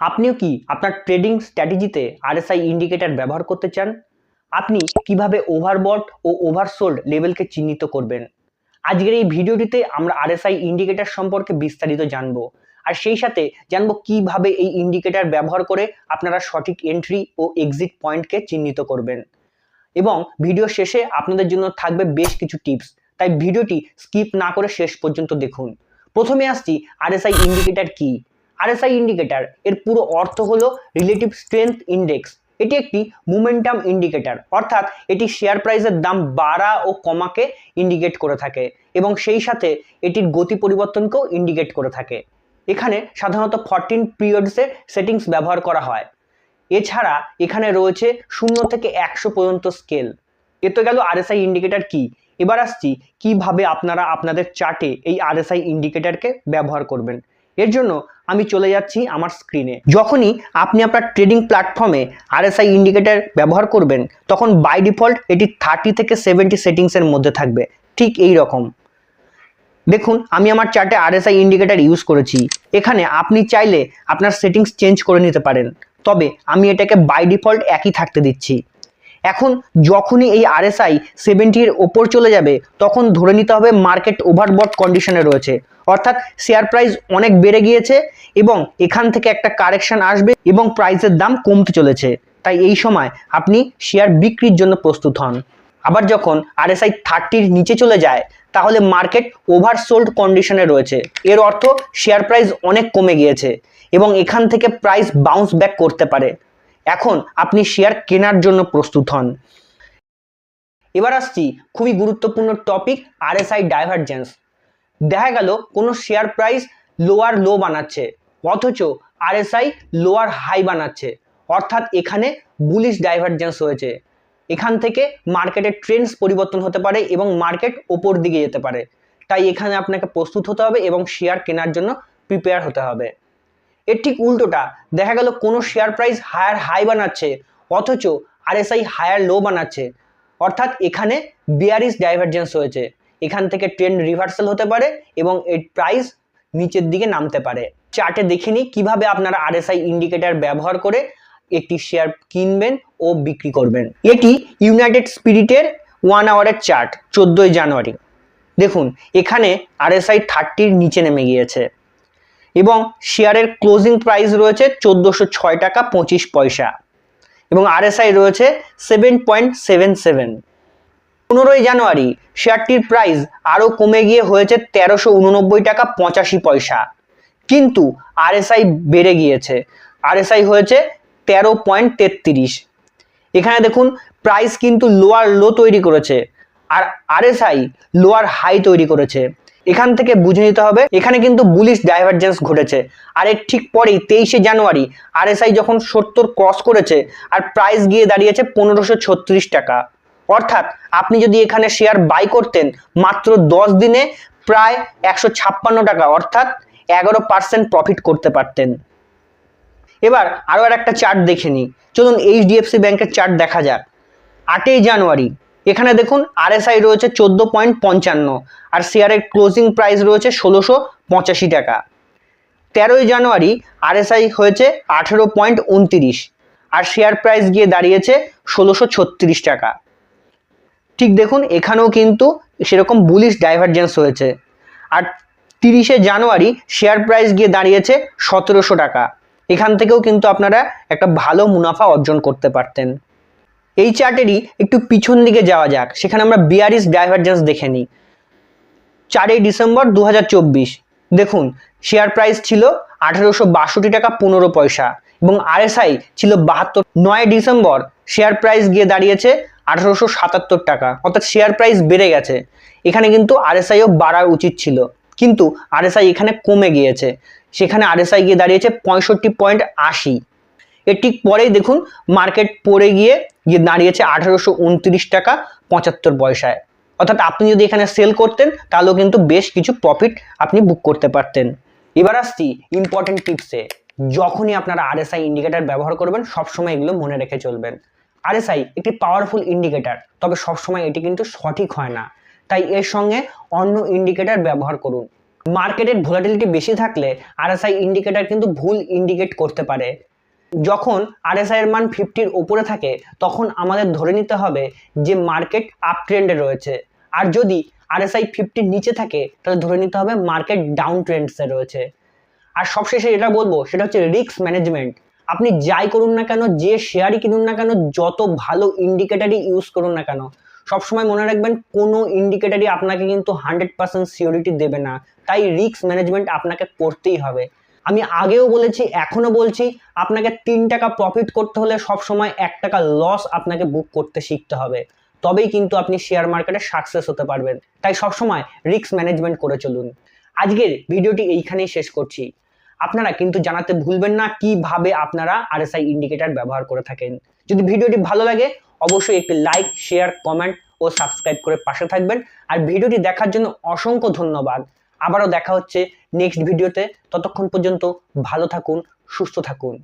আপনিও কি আপনার ট্রেডিং স্ট্র্যাটেজিতে আরএসআই ইন্ডিকেটর ব্যবহার করতে চান? আপনি কীভাবে ওভারবট ও ওভারসোল্ড লেভেলকে চিহ্নিত করবেন? আজকের এই ভিডিওটিতে আমরা আরএসআই ইন্ডিকেটর সম্পর্কে বিস্তারিত জানব। আর সেই সাথে জানব কীভাবে এই ইন্ডিকেটর ব্যবহার করে আপনারা সঠিক এন্ট্রি ও এক্সিট পয়েন্টকে চিহ্নিত করবেন। এবং ভিডিও শেষে আপনাদের জন্য থাকবে বেশ কিছু টিপস তাই ভিডিওটি স্কিপ না করে শেষ পর্যন্ত দেখুন। প্রথমে আসছি আরএসআই ইন্ডিকেটর কি? আরএসআই ইন্ডিকেটর এর পুরো অর্থ হলো রিলেটিভ স্ট্রেংথ ইন্ডেক্স এটি একটি মোমেন্টাম ইন্ডিকেটর অর্থাৎ এটি শেয়ার প্রাইসের দাম বাড়া ও কমাকে ইন্ডিকেট করে থাকে এবং সেই সাথে এটির গতি পরিবর্তনকেও ইন্ডিকেট করে থাকে। এখানে সাধারণত ফরটিন পিরিয়ডসের সেটিংস ব্যবহার করা হয়। এছাড়া এখানে রয়েছে শূন্য থেকে একশো পর্যন্ত স্কেল এ তো গেল আরএসআই ইন্ডিকেটর কি? এবার আসছি কীভাবে আপনারা আপনাদের চার্টে এই আরএসআই ইন্ডিকেটরকে ব্যবহার করবেন। এর জন্য আমি চলে যাচ্ছি আমার স্ক্রিনে যখনই আপনি আপনার ট্রেডিং প্ল্যাটফর্মে আরএসআই ইন্ডিকেটর ব্যবহার করবেন, তখন বাই ডিফল্ট এটি থার্টি থেকে সেভেন্টি সেটিংসের মধ্যে থাকবে। ঠিক এই রকম। দেখুন, আমি আমার চার্টে আরএসআই ইন্ডিকেটর ইউজ করেছি। এখানে আপনি চাইলে আপনার সেটিংস চেঞ্জ করে নিতে পারেন। তবে আমি এটাকে বাই ডিফল্ট একই থাকতে দিচ্ছি। এখন যখনই এই আরএসআই সেভেন্টির ওপর চলে যাবে, তখন ধরে নিতে হবে মার্কেট ওভারবট কন্ডিশনে রয়েছে। অর্থাৎ শেয়ার প্রাইস অনেক বেড়ে গিয়েছে এবং এখান থেকে একটা কারেকশন আসবে এবং প্রাইসের দাম কমতে চলেছে। তাই এই সময় আপনি শেয়ার বিক্রির জন্য প্রস্তুত হন। আবার যখন আরএসআই থার্টির নিচে চলে যায়, তাহলে মার্কেট ওভারসোল্ড কন্ডিশনে রয়েছে। এর অর্থ শেয়ার প্রাইস অনেক কমে গিয়েছে এবং এখান থেকে প্রাইস বাউন্স ব্যাক করতে পারে। এখন আপনি শেয়ার কেনার জন্য প্রস্তুত হন। এবার আসছি খুবই গুরুত্বপূর্ণ টপিক আরএসআই ডাইভারজেন্স দেখা গেল কোনো শেয়ার প্রাইস লোয়ার লো বানাচ্ছে, অথচ আরএসআই লোয়ার হাই বানাচ্ছে। অর্থাৎ এখানে বুলিশ ডাইভারজেন্স হয়েছে। এখান থেকে মার্কেটের ট্রেন্ডস পরিবর্তন হতে পারে এবং মার্কেট ওপর দিকে যেতে পারে। তাই এখানে আপনাকে প্রস্তুত হতে হবে এবং শেয়ার কেনার জন্য প্রিপেয়ার হতে হবে। এর ঠিক উল্টোটা, দেখা গেল কোনো শেয়ার প্রাইস হায়ার হাই বানাচ্ছে, অথচ আরএসআই হায়ার লো বানাচ্ছে। অর্থাৎ এখানে বিয়ারিস ডাইভারজেন্স হয়েছে। এখান থেকে ট্রেন্ড রিভার্সাল হতে পারে এবং এর প্রাইস নিচের দিকে নামতে পারে। চার্টে দেখে নিই কীভাবে আপনারা আরএসআই ইন্ডিকেটার ব্যবহার করে একটি শেয়ার কিনবেন ও বিক্রি করবেন। এটি ইউনাইটেড স্পিরিটের ওয়ান আওয়ারের চার্ট চোদ্দোই জানুয়ারি। দেখুন, এখানে আরএসআই থার্টির নিচে নেমে গিয়েছে এবং শেয়ারের ক্লোজিং প্রাইস রয়েছে চোদ্দোশো ছয় টাকা পঁচিশ পয়সা এবং আরএসআই রয়েছে সেভেন পয়েন্ট সেভেন সেভেন পনেরোই জানুয়ারি শেয়ারটির প্রাইস আরও কমে গিয়ে হয়েছে তেরোশো উননব্বই টাকা পঁচাশি পয়সা। কিন্তু আরএসআই বেড়ে গিয়েছে। আরএসআই হয়েছে তেরো পয়েন্ট তেত্রিশ। এখানে দেখুন প্রাইস কিন্তু লোয়ার লো তৈরি করেছে আর আরএসআই লোয়ার হাই তৈরি করেছে। এখান থেকে বুঝে নিতে হবে, এখানে কিন্তু বুলিশ ডাইভারজেন্স ঘটেছে। আর এর ঠিক পরেই তেইশে জানুয়ারি আরএসআই যখন সত্তর ক্রস করেছে আর প্রাইস গিয়ে দাঁড়িয়েছে পনেরোশো টাকা। অর্থাৎ আপনি যদি এখানে শেয়ার বাই করতেন মাত্র দশ দিনে প্রায় একশো ছাপ্পান্ন টাকা, অর্থাৎ এগারো পার্সেন্ট প্রফিট করতে পারতেন। এবার আরও আর একটা চার্ট দেখে নিই। চলুন এইচডিএফসি ব্যাংকের চার্ট দেখা যাক। আটই জানুয়ারি, এখানে দেখুন আরএসআই রয়েছে চোদ্দ পয়েন্ট পঞ্চান্ন, আর শেয়ারের ক্লোজিং প্রাইস রয়েছে ষোলোশো পঁচাশি টাকা। তেরোই জানুয়ারি আরএসআই হয়েছে আঠেরো পয়েন্ট উনতিরিশ, আর শেয়ার প্রাইস গিয়ে দাঁড়িয়েছে ষোলোশো ছত্রিশ টাকা। ঠিক দেখুন, এখানেও কিন্তু সেরকম বুলিশ ডাইভারজেন্স হয়েছে। আর তিরিশে জানুয়ারি শেয়ার প্রাইস গিয়ে দাঁড়িয়েছে সতেরোশো টাকা। এখান থেকেও কিন্তু আপনারা একটা ভালো মুনাফা অর্জন করতে পারতেন। এই চার্টেরই একটু পিছন দিকে যাওয়া যাক। সেখানে আমরা বিয়ারিস ডাইভারজেন্স দেখে নিই। চারই ডিসেম্বর দু হাজার চব্বিশ। দেখুন শেয়ার প্রাইস ছিল আঠেরোশো বাষট্টি টাকা পনেরো পয়সা এবং আরএসআই ছিল বাহাত্তর। নয় ডিসেম্বর শেয়ার প্রাইস গিয়ে দাঁড়িয়েছে আঠেরোশো সাতাত্তর টাকা। অর্থাৎ শেয়ার প্রাইস বেড়ে গেছে। এখানে কিন্তু আরএসআইও বাড়ার উচিত ছিল। কিন্তু আরএসআই এখানে কমে গিয়েছে। সেখানে আরএসআই গিয়ে দাঁড়িয়েছে পঁয়ষট্টি পয়েন্ট আশি। এর ঠিক পরেই দেখুন মার্কেট পড়ে গিয়ে গিয়ে দাঁড়িয়েছে আঠারোশো উনত্রিশ টাকা পঁচাত্তর পয়সায়। অর্থাৎ আপনি যদি এখানে সেল করতেন, তাহলেও কিন্তু বেশ কিছু প্রফিট আপনি বুক করতে পারতেন। এবার আসছি ইম্পর্টেন্ট টিপসে যখনই আপনারা আরএসআই ইন্ডিকেটার ব্যবহার করবেন, সবসময় এগুলো মনে রেখে চলবেন। আরএসআই একটি পাওয়ারফুল ইন্ডিকেটার তবে সবসময় এটি কিন্তু সঠিক হয় না। তাই এর সঙ্গে অন্য ইন্ডিকেটার ব্যবহার করুন। মার্কেটের ভোলাটিলিটি বেশি থাকলে আরএসআই ইন্ডিকেটর কিন্তু ভুল ইন্ডিকেট করতে পারে। যখন আরএসআই এর মান ফিফটির উপরে থাকে, তখন আমাদের ধরে নিতে হবে যে মার্কেট আপ ট্রেন্ডে রয়েছে। আর যদি আরএসআই ফিফটির নিচে থাকে, তাহলে ধরে নিতে হবে মার্কেট ডাউন ট্রেন্ডসে রয়েছে। আর সবশেষে যেটা বলব, সেটা হচ্ছে রিস্ক ম্যানেজমেন্ট আপনি যাই করুন না কেন, যে শেয়ারই কিনুন না কেন, যত ভালো ইন্ডিকেটারই ইউজ করুন না কেন, সবসময় মনে রাখবেন কোনো ইন্ডিকেটারই আপনাকে কিন্তু হান্ড্রেড পার্সেন্ট সিওরিটি দেবে না। তাই রিস্ক ম্যানেজমেন্ট আপনাকে করতেই হবে। আমি আগেও বলেছি, এখনও বলছি, আপনাকে তিন টাকা প্রফিট করতে হলে সবসময় এক টাকা লস আপনাকে বুক করতে শিখতে হবে। তবেই কিন্তু আপনি শেয়ার মার্কেটে সাকসেস হতে পারবেন। তাই সবসময় রিস্ক ম্যানেজমেন্ট করে চলুন। আজকের ভিডিওটি এইখানেই শেষ করছি। আপনারা কিন্তু জানাতে ভুলবেন না কীভাবে আপনারা আরএসআই ইন্ডিকেটার ব্যবহার করে থাকেন। যদি ভিডিওটি ভালো লাগে, অবশ্যই একটি লাইক শেয়ার কমেন্ট ও সাবস্ক্রাইব করে পাশে থাকবেন। আর ভিডিওটি দেখার জন্য অসংখ্য ধন্যবাদ। আবারও দেখা হচ্ছে নেক্সট ভিডিওতে ততক্ষণ পর্যন্ত ভালো থাকুন, সুস্থ থাকুন।